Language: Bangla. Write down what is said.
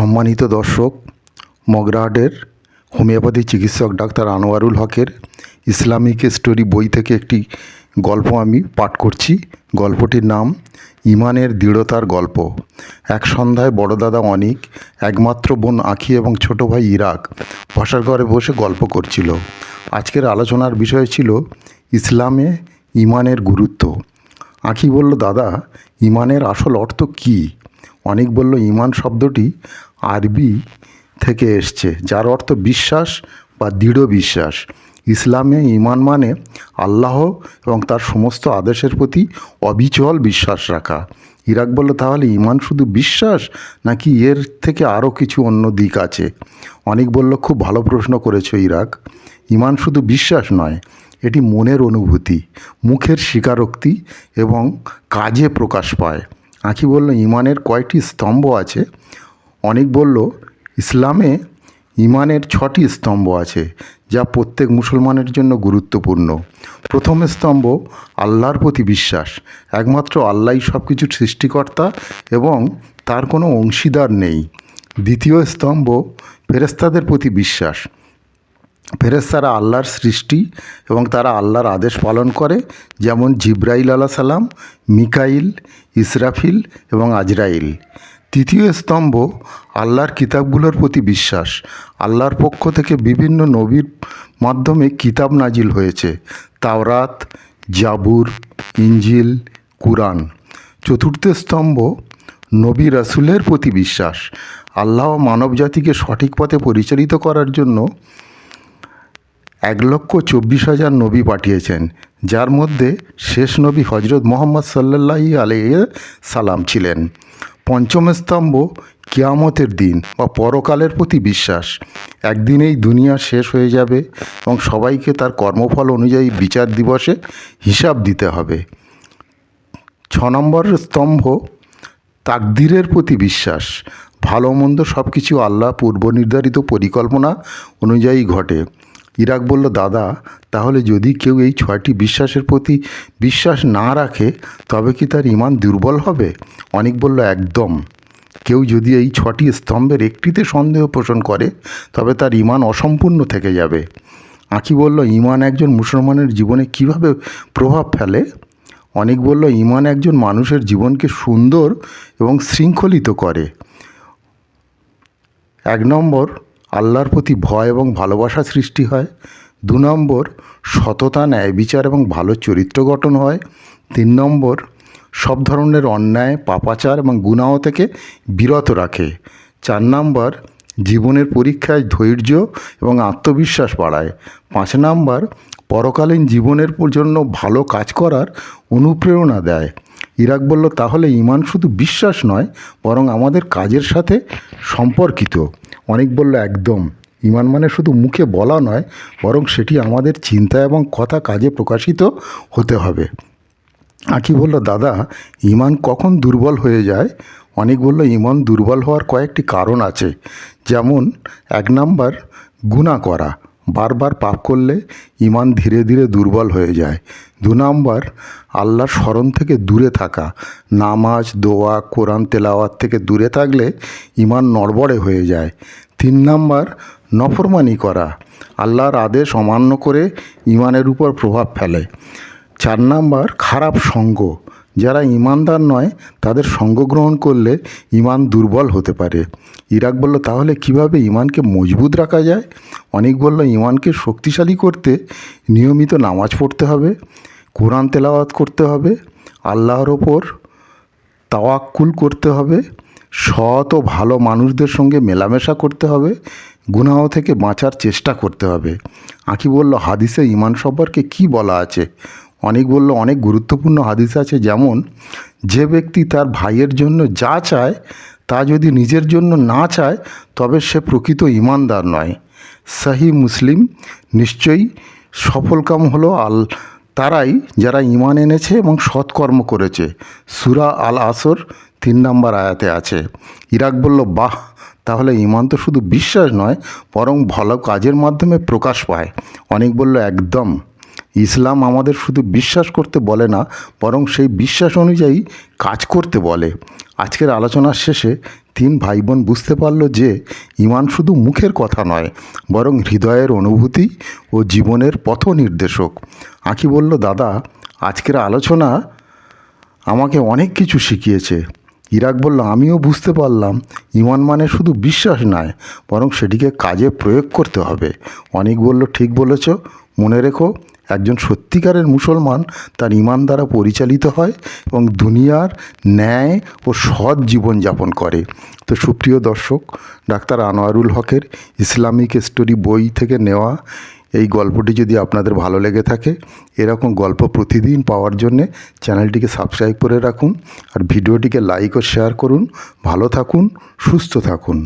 সম্মানিত দর্শক, মগরাহাটের হোমিওপ্যাথি চিকিৎসক ডাক্তার আনোয়ারুল হকের ইসলামিক স্টোরি বই থেকে একটি গল্প আমি পাঠ করছি। গল্পটির নাম ইমানের দৃঢ়তার গল্প। এক সন্ধ্যায় বড় দাদা অনিক, একমাত্র বোন আখি এবং ছোট ভাই ইরাক বসার ঘরে বসে গল্প করছিল। আজকের আলোচনার বিষয় ছিল ইসলামে ইমানের গুরুত্ব। আখি বলল, দাদা, ইমানের আসল অর্থ কী? অনেক বলল ইমান শব্দটি আরবি থেকে এসছে, যার অর্থ বিশ্বাস বা দৃঢ় বিশ্বাস। ইসলামে ইমান মানে আল্লাহ এবং তার সমস্ত আদেশের প্রতি অবিচল বিশ্বাস রাখা। ইরাক বলল, তাহলে ইমান শুধু বিশ্বাস, নাকি এর থেকে আরও কিছু অন্য দিক আছে? অনেক বলল, খুব ভালো প্রশ্ন করেছ ইরাক। ইমান শুধু বিশ্বাস নয়, এটি মনের অনুভূতি, মুখের স্বীকারোক্তি এবং কাজে প্রকাশ পায়। আঁকি বলল, ইমানের কয়টি স্তম্ভ আছে? অনেক বলল, ইসলামে ইমানের ছটি স্তম্ভ আছে, যা প্রত্যেক মুসলমানের জন্য গুরুত্বপূর্ণ। প্রথম স্তম্ভ আল্লাহর প্রতি বিশ্বাস। একমাত্র আল্লাহই সব কিছুর সৃষ্টিকর্তা এবং তার কোনো অংশীদার নেই। দ্বিতীয় স্তম্ভ ফেরেস্তাদের প্রতি বিশ্বাস। ফেরেস্তারা আল্লাহর সৃষ্টি এবং তারা আল্লাহর আদেশ পালন করে, যেমন জিব্রাইল আলাহ সালাম, মিকাইল, ইসরাফিল এবং আজরাইল। তৃতীয় স্তম্ভ, আল্লাহর কিতাবগুলোর প্রতি বিশ্বাস। আল্লাহর পক্ষ থেকে বিভিন্ন নবীর মাধ্যমে কিতাব নাজিল হয়েছে। তাওরাত, জাবুর ইঞ্জিল কুরআন। চতুর্থ স্তম্ভ, নবী রাসুলের প্রতি বিশ্বাস। আল্লাহ মানবজাতিকে সঠিক পথে পরিচালিত করার জন্য এক লক্ষ চব্বিশ হাজার নবী পাঠিয়েছেন, যার মধ্যে শেষ নবী হজরত মোহাম্মদ সাল্লাহি আলহ সালাম ছিলেন। পঞ্চম স্তম্ভ কিয়ামতের দিন বা পরকালের প্রতি বিশ্বাস। একদিন এই দুনিয়া শেষ হয়ে যাবে এবং সবাইকে তার কর্মফল অনুযায়ী বিচার দিবসে হিসাব দিতে হবে। ছ নম্বর স্তম্ভ তাকদিরের প্রতি বিশ্বাস। ভালো মন্দ সব কিছু আল্লাহ পূর্ব নির্ধারিত পরিকল্পনা অনুযায়ী ঘটে। ইরাক বলল, দাদা, তাহলে যদি কেউ এই ছয়টি বিশ্বাসের প্রতি বিশ্বাস না রাখে, তবে কি তার ইমান দুর্বল হবে? অনেক বলল, একদম। কেউ যদি এই ছটি স্তম্ভের একটিতে সন্দেহ পোষণ করে, তবে তার ইমান অসম্পূর্ণ থেকে যাবে। আঁকি বলল ইমান একজন মুসলমানের জীবনে কীভাবে প্রভাব ফেলে? অনেক বলল ইমান একজন মানুষের জীবনকে সুন্দর এবং শৃঙ্খলিত করে। এক নম্বর আল্লাহর প্রতি ভয় এবং ভালোবাসা সৃষ্টি হয়। দু নম্বর, সততা, ন্যায় বিচার এবং ভালো চরিত্র গঠন হয়। তিন নম্বর, সব ধরনের অন্যায়, পাপাচার এবং গুনাহ থেকে বিরত রাখে। চার নম্বর, জীবনের পরীক্ষায় ধৈর্য এবং আত্মবিশ্বাস বাড়ায়। পাঁচ নম্বর, পরকালীন জীবনের জন্য ভালো কাজ করার অনুপ্রেরণা দেয়। ইরাক বলল, তাহলে ইমান শুধু বিশ্বাস নয়, বরং আমাদের কাজের সাথে সম্পর্কিত। অনেক বলল, একদম। ইমান মানে শুধু মুখে বলা নয়, বরং সেটি আমাদের চিন্তা এবং কথা কাজে প্রকাশিত হতে হবে। আঁকি বলল, দাদা, ইমান কখন দুর্বল হয়ে যায়? অনেক বলল, ইমান দুর্বল হওয়ার কয়েকটি কারণ আছে। যেমন, এক নাম্বার গুণা করা। বারবার পাপ করলে ইমান ধীরে ধীরে দুর্বল হয়ে যায়। দু নম্বর, আল্লাহর স্মরণ থেকে দূরে থাকা। নামাজ, দোয়া, কোরআন, তেলাওয়াত থেকে দূরে থাকলে ইমান নড়বড়ে হয়ে যায়। তিন নম্বর, নফরমানি করা। আল্লাহর আদেশ অমান্য করে ইমানের উপর প্রভাব ফেলে। চার নাম্বার, খারাপ সঙ্গ। যারা ইমানদার নয়, তাদের সঙ্গ গ্রহণ করলে ইমান দুর্বল হতে পারে। ইরাক বলল, তাহলে কীভাবে ইমানকে মজবুত রাখা যায়? অনেক বলল, ইমানকে শক্তিশালী করতে নিয়মিত নামাজ পড়তে হবে, কোরআন তেলাওয়াত করতে হবে, আল্লাহর ওপর তাওয়াক্কুল করতে হবে, সৎ ও ভালো মানুষদের সঙ্গে মেলামেশা করতে হবে, গুনাহ থেকে বাঁচার চেষ্টা করতে হবে। আঁকি বলল, হাদিসে ইমান সম্পর্কে কি বলা আছে? অনেক বলল, অনেক গুরুত্বপূর্ণ হাদিস আছে। যেমন, যে ব্যক্তি তার ভাইয়ের জন্য যা চায়, তা যদি নিজের জন্য না চায়, তবে সে প্রকৃত ইমানদার নয়। সাহি মুসলিম, নিশ্চয়ই সফলকাম হলো আল, তারাই যারা ইমান এনেছে এবং সৎকর্ম করেছে। সুরা আল আসর তিন নম্বর আয়াতে আছে। ইরাক বলল, বাহ, তাহলে ইমান তো শুধু বিশ্বাস নয়, বরং ভালো কাজের মাধ্যমে প্রকাশ পায়। অনেক বলল, একদম। ইসলাম আমাদের শুধু বিশ্বাস করতে বলে না, বরং সেই বিশ্বাস অনুযায়ী কাজ করতে বলে। আজকের আলোচনার শেষে তিন ভাই বোন বুঝতে পারল যে ইমান শুধু মুখের কথা নয়, বরং হৃদয়ের অনুভূতি ও জীবনের পথ নির্দেশক। আঁকি বলল, দাদা, আজকের আলোচনা আমাকে অনেক কিছু শিখিয়েছে। ইরাক বলল, আমিও বুঝতে পারলাম, ইমান মানে শুধু বিশ্বাস নয়, বরং সেটিকে কাজে প্রয়োগ করতে হবে। অনেক বলল, ঠিক বলেছ, মনে রেখো। একজন সত্যিকারের মুসলমান তার ইমান দ্বারা পরিচালিত হয় এবং দুনিয়ার ন্যায় ও সৎ জীবনযাপন করে। তো সুপ্রিয় দর্শক, ডাক্তার আনোয়ারুল হকের ইসলামিক স্টোরি বই থেকে নেওয়া এই গল্পটি যদি আপনাদের ভালো লেগে থাকে, এরকম গল্প প্রতিদিন পাওয়ার জন্যে চ্যানেলটিকে সাবস্ক্রাইব করে রাখুন আর ভিডিওটিকে লাইক ও শেয়ার করুন। ভালো থাকুন, সুস্থ থাকুন।